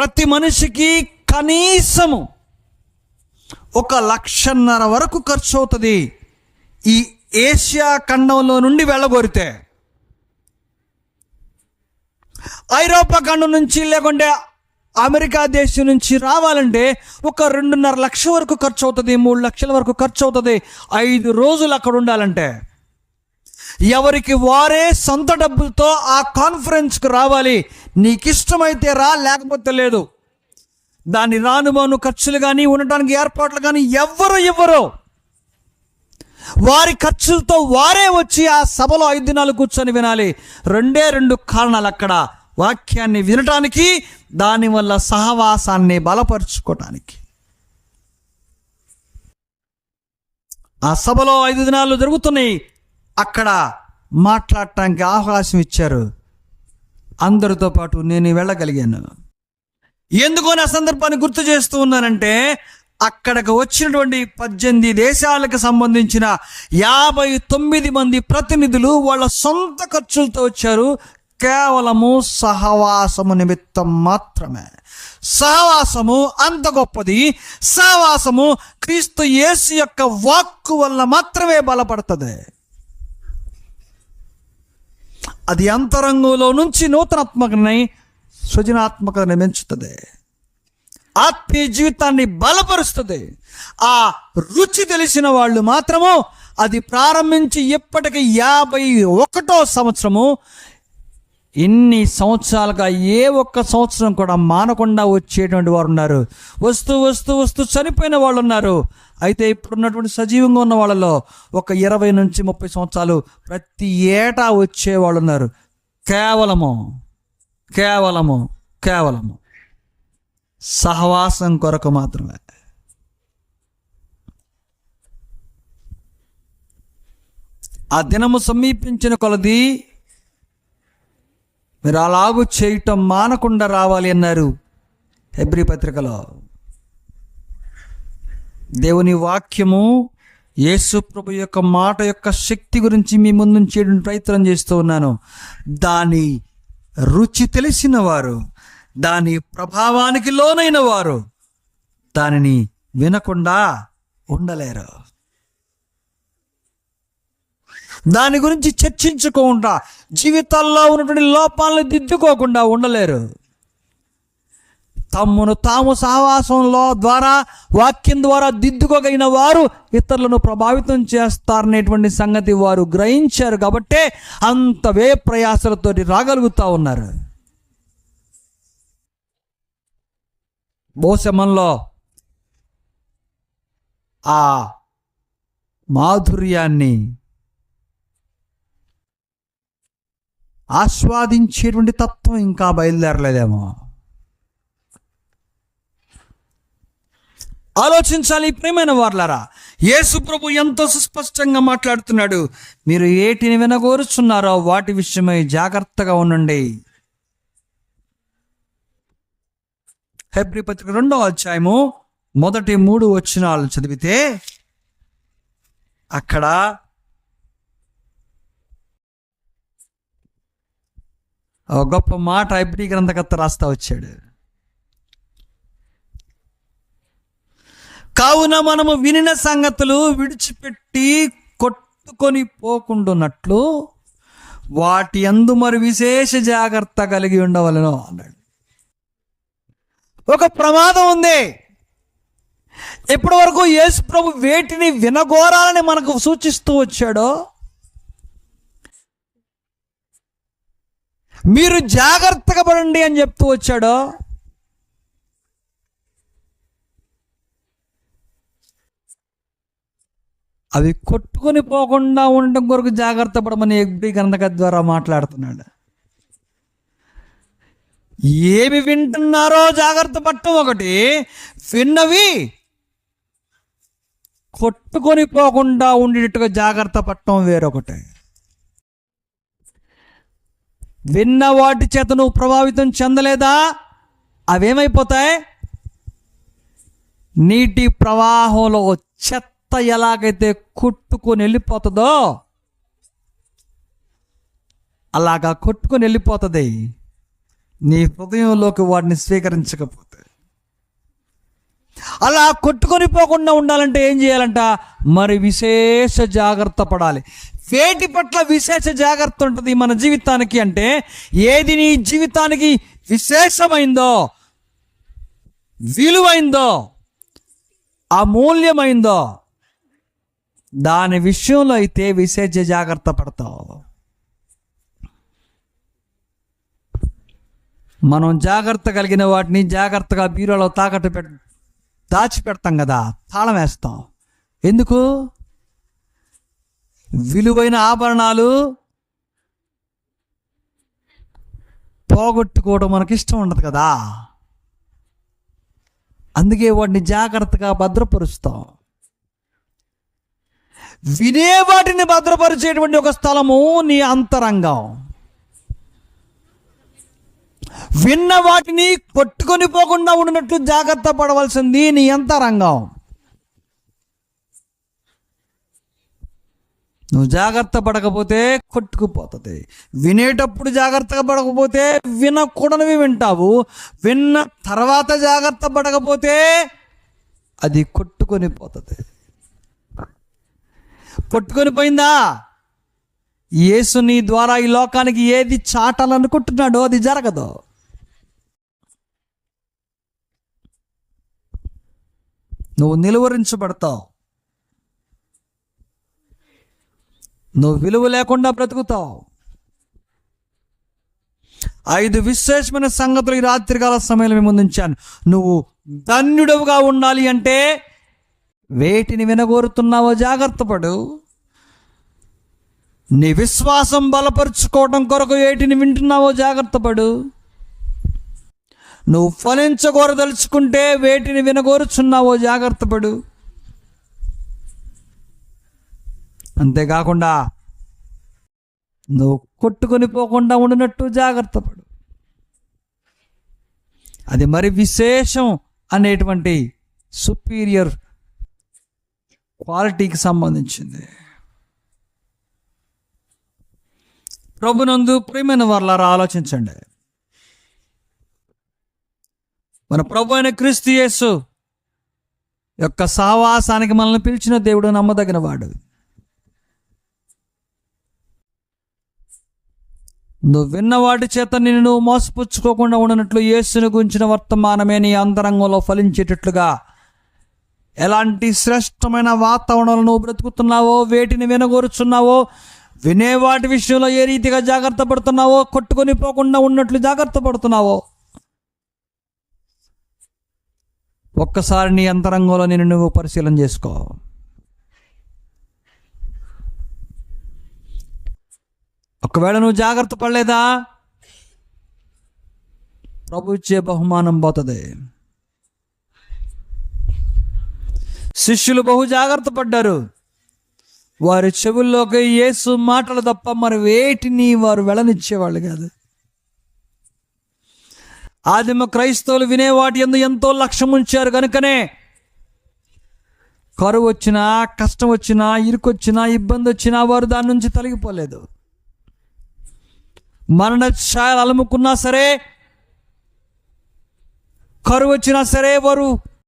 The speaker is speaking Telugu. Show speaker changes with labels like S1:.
S1: ప్రతి మనిషికి కనీసము ఒక లక్షన్నర వరకు ఖర్చు అవుతుంది ఈ ఏషియా ఖండంలో నుండి వెళ్ళగోరితే ఐరోపా ఖండం నుంచి లేకుంటే అమెరికా దేశం నుంచి రావాలంటే ఒక రెండున్నర లక్షల వరకు ఖర్చు అవుతుంది మూడు లక్షల వరకు ఖర్చు అవుతుంది ఐదు రోజులు అక్కడ ఉండాలంటే. ఎవరికి వారే సొంత డబ్బులతో ఆ కాన్ఫరెన్స్కి రావాలి. నీకు ఇష్టమైతే రా లేకపోతే లేదు. దాని రానుమాను ఖర్చులు కానీ ఉండటానికి ఏర్పాట్లు కానీ ఎవ్వరు ఇవ్వరు. వారి ఖర్చులతో వారే వచ్చి ఆ సభలో ఐదు దినాలు కూర్చొని వినాలి. రెండే రెండు కారణాలు అక్కడ. వాక్యాన్ని వినటానికి దానివల్ల సహవాసాన్ని బలపరుచుకోవటానికి ఆ సభలో ఐదు దినాలు జరుగుతున్నాయి. అక్కడ మాట్లాడటానికి అవకాశం ఇచ్చారు. అందరితో పాటు నేను వెళ్ళగలిగాను. ఎందుకు నా సందర్భాన్ని గుర్తు చేస్తూ ఉన్నానంటే అక్కడికి వచ్చినటువంటి పద్దెనిమిది దేశాలకు సంబంధించిన యాభై తొమ్మిది మంది ప్రతినిధులు వాళ్ళ సొంత ఖర్చులతో వచ్చారు. కేవలము సహవాసము నిమిత్తం మాత్రమే. సహవాసము అంత గొప్పది. సహవాసము క్రీస్తు యేసు యొక్క వాక్కు వల్ల మాత్రమే బలపడుతుంది. అది అంతరంగంలో నుంచి నూతనాత్మకని సృజనాత్మకతని పెంచుతుంది. ఆత్మీయ జీవితాన్ని బలపరుస్తుంది. ఆ రుచి తెలిసిన వాళ్ళు మాత్రము అది ప్రారంభించి ఇప్పటికి యాభై ఒకటో సంవత్సరము ఇన్ని సంవత్సరాలుగా ఏ ఒక్క సంవత్సరం కూడా మానకుండా వచ్చేటువంటి వారు ఉన్నారు. వస్తూ వస్తూ వస్తూ చనిపోయిన వాళ్ళు ఉన్నారు. అయితే ఇప్పుడున్నటువంటి సజీవంగా ఉన్న వాళ్ళలో ఒక ఇరవై నుంచి ముప్పై సంవత్సరాలు ప్రతి ఏటా వచ్చే వాళ్ళు ఉన్నారు. కేవలము కేవలము కేవలము సహవాసం కొరకు మాత్రమే. ఆ దినము సమీపించిన కొలది మీరు అలాగూ చేయటం మానకుండా రావాలి అన్నారు. హెబ్రి పత్రికలో దేవుని వాక్యము యేసు ప్రభు యొక్క మాట యొక్క శక్తి గురించి మీ ముందు చేయడం ప్రయత్నం చేస్తూ ఉన్నాను. దాని రుచి తెలిసిన వారు దాని ప్రభావానికి లోనైన వారు దానిని వినకుండా ఉండలేరు. దాని గురించి చర్చించుకోకుండా జీవితాల్లో ఉన్నటువంటి లోపాలను దిద్దుకోకుండా ఉండలేరు. తమ్మును తాము సహవాసంలో ద్వారా వాక్యం ద్వారా దిద్దుకోగలిగిన వారు ఇతరులను ప్రభావితం చేస్తారనేటువంటి సంగతి వారు గ్రహించారు కాబట్టే అంత వే ప్రయాసలతో రాగలుగుతా ఉన్నారు. భోశమంలో ఆ మాధుర్యాన్ని ఆస్వాదించేటువంటి తత్వం ఇంకా బయలుదేరలేదేమో. ఆలోచించాలి ప్రేమైన వార్లారా యేసు ప్రభు ఎంతో సుస్పష్టంగా మాట్లాడుతున్నాడు. మీరు ఏటిని వినగోరుచున్నారో వాటి విషయమై జాగ్రత్తగా ఉండండి. హెబ్రి పత్రిక రెండవ అధ్యాయము మొదటి మూడు వచ్చినాలు చదివితే అక్కడ గొప్ప మాట ఐబ్రీ గ్రంథకర్త రాస్తా వచ్చాడు. కావున మనము వినిన సంగతులు విడిచిపెట్టి కొట్టుకొని పోకుండున్నట్లు వాటి అందు మరి విశేష జాగ్రత్త కలిగి ఉండవలను అన్నాడు. ఒక ప్రమాదం ఉంది. ఇప్పటి వరకు యేసు ప్రభు వేటిని వినగోరాలని మనకు సూచిస్తూ వచ్చాడో మీరు జాగ్రత్తగా పడండి అని చెప్తూ వచ్చాడో? అవి కొట్టుకొని పోకుండా ఉండడం కొరకు జాగ్రత్త పడమని ఎగ్బి గంధక ద్వారా మాట్లాడుతున్నాడు. ఏమి వింటున్నారో జాగ్రత్త పట్టం ఒకటి విన్నవి కొట్టుకొని పోకుండా ఉండేటట్టుగా జాగ్రత్త పట్టడం వేరొకటి. విన్న వాటి చేత నువ్వు ప్రభావితం చెందలేదా? అవేమైపోతాయి? నీటి ప్రవాహంలో చెత్త ఎలాగైతే కొట్టుకొని వెళ్ళిపోతుందో అలాగా కొట్టుకొని వెళ్ళిపోతుంది. నీ హృదయంలోకి వాటిని స్వీకరించకపోతే. అలా కొట్టుకొని పోకుండా ఉండాలంటే ఏం చేయాలంట? మరి విశేష జాగ్రత్త పడాలి. వేటి పట్ల విశేష జాగ్రత్త ఉంటుంది మన జీవితానికి అంటే ఏది నీ జీవితానికి విశేషమైందో విలువైందో అమూల్యమైందో దాని విషయంలో అయితే విశేష జాగ్రత్త పడతావు. మనం జాగ్రత్త కలిగిన వాటిని జాగ్రత్తగా బీరోలో తాకట్టు పెట్ దాచిపెడతాం కదా తాళం వేస్తాం. ఎందుకు? విలువైన ఆభరణాలు పోగొట్టుకోవడం మనకి ఇష్టం ఉండదు కదా. అందుకే వాటిని జాగ్రత్తగా భద్రపరుస్తాం. వినే వాటిని భద్రపరిచేటువంటి ఒక స్థలము నీ అంతరంగం. విన్న వాటిని కొట్టుకొని పోకుండా ఉండినట్లు జాగ్రత్త పడవలసింది నీ అంతరంగం. నువ్వు జాగ్రత్త పడకపోతే కొట్టుకుపోతుంది. వినేటప్పుడు జాగ్రత్తగా పడకపోతే వినకూడనివి వింటావు. విన్న తర్వాత జాగ్రత్త పడకపోతే అది కొట్టుకొని పోతుంది. కొట్టుకొని పోయిందా? యేసు నీ ద్వారా ఈ లోకానికి ఏది చాటాలనుకుంటున్నాడో అది జరగదు. నువ్వు నిలువరించబడతావు. నువ్వు విలువ లేకుండా బ్రతుకుతావు. ఐదు విశేషమైన సంగతులు ఈ రాత్రికాల సమయంలో మేము ముందుంచాను నువ్వు ధన్యుడవుగా ఉండాలి అంటే వేటిని వినగోరుతున్నావో జాగ్రత్త పడు. నీ విశ్వాసం బలపరుచుకోవడం కొరకు వేటిని వింటున్నావో జాగ్రత్త పడు. నువ్వు ఫలించగోరదలుచుకుంటే వేటిని వినగోరుచున్నావో జాగ్రత్త పడు. అంతేకాకుండా నువ్వు కొట్టుకొని పోకుండా ఉండినట్టు జాగ్రత్త పడు. అది మరి విశేషం అనేటువంటి సుపీరియర్ క్వాలిటీకి సంబంధించింది. ప్రభునందు ప్రియమైన వాళ్ళారా ఆలోచించండి. మన ప్రభు అయిన క్రీస్తు యేసు యొక్క సహవాసానికి మనల్ని పిలిచిన దేవుడు నమ్మదగిన వాడు. నువ్వు విన్న వాటి చేత నిన్ను నువ్వు మోసపుచ్చుకోకుండా ఉండనట్లు యేసుని గురించిన వర్తమానమే నీ అంతరంగంలో ఫలించేటట్లుగా. ఎలాంటి శ్రేష్టమైన వాతావరణంలో నువ్వు బ్రతుకుతున్నావో వేటిని వినగోరుచున్నావో వినే వాటి విషయంలో ఏ రీతిగా జాగ్రత్త పడుతున్నావో కొట్టుకొని పోకుండా ఉన్నట్లు జాగ్రత్త పడుతున్నావో. ఒక్కసారి నీ అంతరంగంలో నేను నువ్వు పరిశీలన చేసుకో. ఒకవేళ నువ్వు జాగ్రత్త పడలేదా? ప్రభు ఇచ్చే బహుమానం పోతుంది. శిష్యులు బహు జాగ్రత్త పడ్డారు. వారి చెవుల్లోకి యేసు మాటలు తప్ప మరి వేటిని వారు వెళ్ళనిచ్చేవాళ్ళు కాదు. ఆదిమ క్రైస్తవులు వినే వాటి ఎందు ఎంతో లక్ష్యం ఉంచారు కనుకనే కరువు వచ్చినా కష్టం వచ్చినా ఇరుకొచ్చినా ఇబ్బంది వచ్చినా వారు దాని నుంచి తొలగిపోలేదు. మరణ ఛాయలు అలుముకున్నా సరే కరువు వచ్చినా సరే వారు